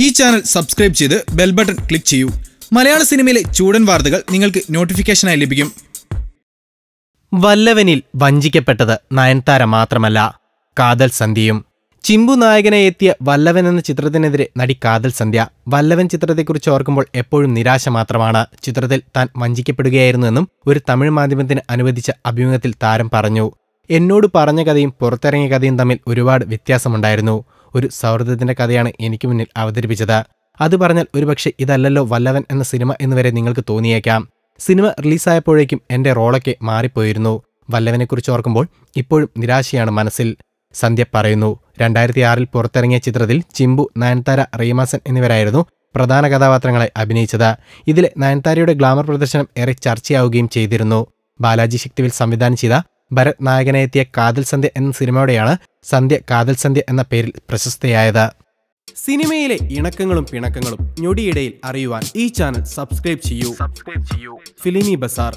ഈ channel subscribe ചെയ്ത് bell button click ചെയ്യൂ. മലയാള സിനിമയിലെ ചൂടൻ വാർത്തകൾ നിങ്ങൾക്ക് നോട്ടിഫിക്കേഷനായി ലഭിക്കും. വല്ലവനിൽ വഞ്ചിക്കപ്പെട്ടത് നയൻതാര മാത്രമല്ല കാതൽ സന്ധ്യയും. ചിമ്പു നായകനെ എത്തിയ വല്ലവൻ എന്ന ചിത്രത്തിനെതിരെ നടി കാതൽ സന്ധ്യ വല്ലവൻ ചിത്രത്തെക്കുറിച്ച് ഓർക്കുമ്പോൾ എപ്പോഴും നിരാശ മാത്രമാണ്. ചിത്രത്തിൽ താൻ വഞ്ചിക്കപ്പെടുകയായിരുന്നുവെന്നും ഒരു തമിഴ് മാധ്യമത്തിന് അനുവദിച്ച അഭിമുഖത്തിൽ താരം പറഞ്ഞു. എന്നോട് പറഞ്ഞ കഥയും പുറത്തിറങ്ങിയ കഥയും തമ്മിൽ ഒരുപാട് വ്യത്യാസമുണ്ടായിരുന്നു. ഒരു സൗഹൃദത്തിന്റെ കഥയാണ് എനിക്ക് മുന്നിൽ അവതരിപ്പിച്ചത്. അത് പറഞ്ഞാൽ ഒരുപക്ഷെ ഇതല്ലല്ലോ വല്ലവൻ എന്ന സിനിമ എന്നുവരെ നിങ്ങൾക്ക് തോന്നിയേക്കാം. സിനിമ റിലീസായപ്പോഴേക്കും എന്റെ റോളൊക്കെ മാറിപ്പോയിരുന്നു. വല്ലവനെക്കുറിച്ച് ഓർക്കുമ്പോൾ ഇപ്പോഴും നിരാശയാണ് മനസ്സിൽ. സന്ധ്യ പറയുന്നു രണ്ടായിരത്തി ആറിൽ പുറത്തിറങ്ങിയ ചിത്രത്തിൽ ചിമ്പു നയൻതാര റീമാസൻ എന്നിവരായിരുന്നു പ്രധാന കഥാപാത്രങ്ങളെ അഭിനയിച്ചത്. ഇതിലെ നയൻതാരയുടെ ഗ്ലാമർ പ്രദർശനം ഏറെ ചർച്ചയാവുകയും ചെയ്തിരുന്നു. ബാലാജി ശക്തിവിൽ സംവിധാനം ചെയ്ത ഭരത് നായകനെ എത്തിയ കാതൽ സന്ധ്യ എന്ന സിനിമയോടെയാണ് സന്ധ്യ കാതൽ സന്ധ്യ എന്ന പേരിൽ പ്രശസ്തയായത്. സിനിമയിലെ ഇണക്കങ്ങളും പിണക്കങ്ങളും ഞൊടിയിടയിൽ അറിയുവാൻ ഈ ചാനൽ സബ്സ്ക്രൈബ് ചെയ്യൂ. ഫിലിമി ബസാർ.